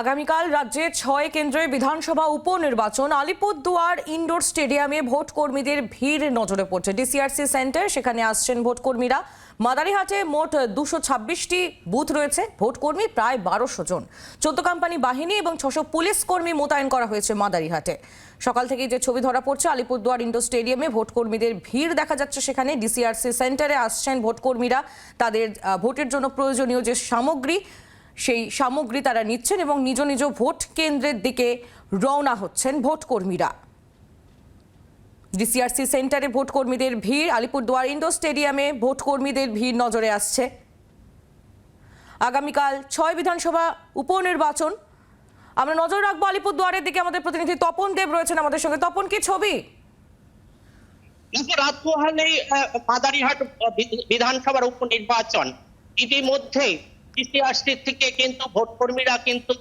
আগামীকাল রাজ্যে ছয় কেন্দ্রে বিধানসভা উপনির্বাচন। আলিপুরদুয়ার ইনডোর স্টেডিয়ামে ভোট কর্মীদের ভিড় নজরে পড়ছে। ডিসিআরসি সেন্টার, সেখানে আসছেন ভোট কর্মীরা মাদারিহাটে মোট দুশো ছাব্বিশটি বুথ রয়েছে। ভোট কর্মী প্রায় বারোশো জন। চোদ্দ কোম্পানি বাহিনী এবং ছশো পুলিশ কর্মী মোতায়েন করা হয়েছে মাদারিহাটে। সকাল থেকেই যে ছবি ধরা পড়ছে, আলিপুরদুয়ার ইন্ডোর স্টেডিয়ামে ভোট কর্মীদের ভিড় দেখা যাচ্ছে সেখানে। ডিসিআরসি সেন্টারে আসছেন ভোট কর্মীরা তাদের ভোটের জন্য প্রয়োজনীয় যে সামগ্রী সেই সামগ্রী তারা নিচ্ছেন এবং নিজ নিজ ভোট কেন্দ্রের দিকে রওনা হচ্ছেন ভোট কর্মীরা ডিসিআরসি সেন্টারে ভোট কর্মীদের ভিড়, আলিপুরদুয়ার ইন্ডোর স্টেডিয়ামে ভোট কর্মীদের ভিড় নজরে আসছে। আগামীকাল ছয় বিধানসভা উপনির্বাচন। আমরা নজর রাখব আলিপুরদুয়ারের দিকে। আমাদের প্রতিনিধি তপন দেব রয়েছেন আমাদের সঙ্গে। তপন, কি ছবি? রাত পোহালেই মাদারিহাট বিধানসভার উপনির্বাচন। ইতিমধ্যে থেকে কিন্তু ভোট কর্মীরা কিন্তু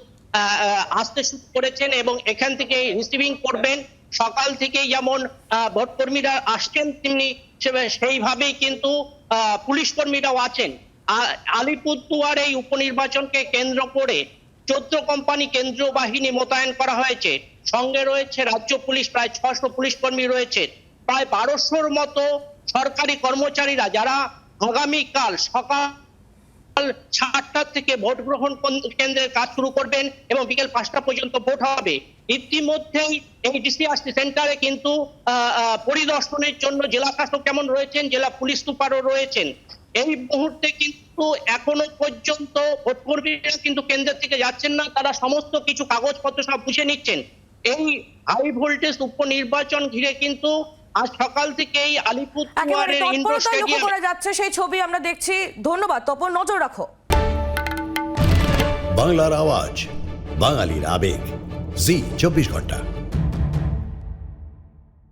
আসতে শুরু করেছেন এবং এখান থেকে রিসিভিং করবেন। সকাল থেকে যেমন ভোট কর্মীরা আসছেন, তেমনি সেইভাবেই কিন্তু পুলিশ কর্মীরাও আছেন। আলিপুরদুয়ার এই উপনির্বাচনকে কেন্দ্র করে চোদ্দ কোম্পানি কেন্দ্রীয় বাহিনী মোতায়েন করা হয়েছে। সঙ্গে রয়েছে রাজ্য পুলিশ, প্রায় ছশো পুলিশ কর্মী রয়েছে। প্রায় বারোশোর মতো সরকারি কর্মচারীরা যারা আগামীকাল সকাল সাতটার থেকে ভোট গ্রহণ কেন্দ্রের কাজ শুরু করবেন এবং বিকেল পাঁচটা পর্যন্ত ভোট হবে। ইতিমধ্যেই এই ডিসিআরসি সেন্টারে কিন্তু পরিদর্শনের জন্য জেলা শাসক কেমন রয়েছেন? জেলা পুলিশ সুপারও রয়েছেন। এই মুহূর্তে কিন্তু এখনও পর্যন্ত ভোট কর্মীরা কিন্তু কেন্দ্রের থেকে যাচ্ছেন না। তারা সমস্ত কিছু কাগজপত্র সব বুঝে নিচ্ছেন। এই হাই ভোল্টেজ উপনির্বাচন ঘিরে কিন্তু আজ সকাল থেকেই আলিপুরদুয়ারের ইন্ডোর স্টেডিয়ামে করা যাচ্ছে সেই ছবি আমরা দেখছি। ধন্যবাদ তপন নজর রাখো। বাংলার আওয়াজ বাঙালির আবেগ। জি চব্বিশ ঘণ্টা।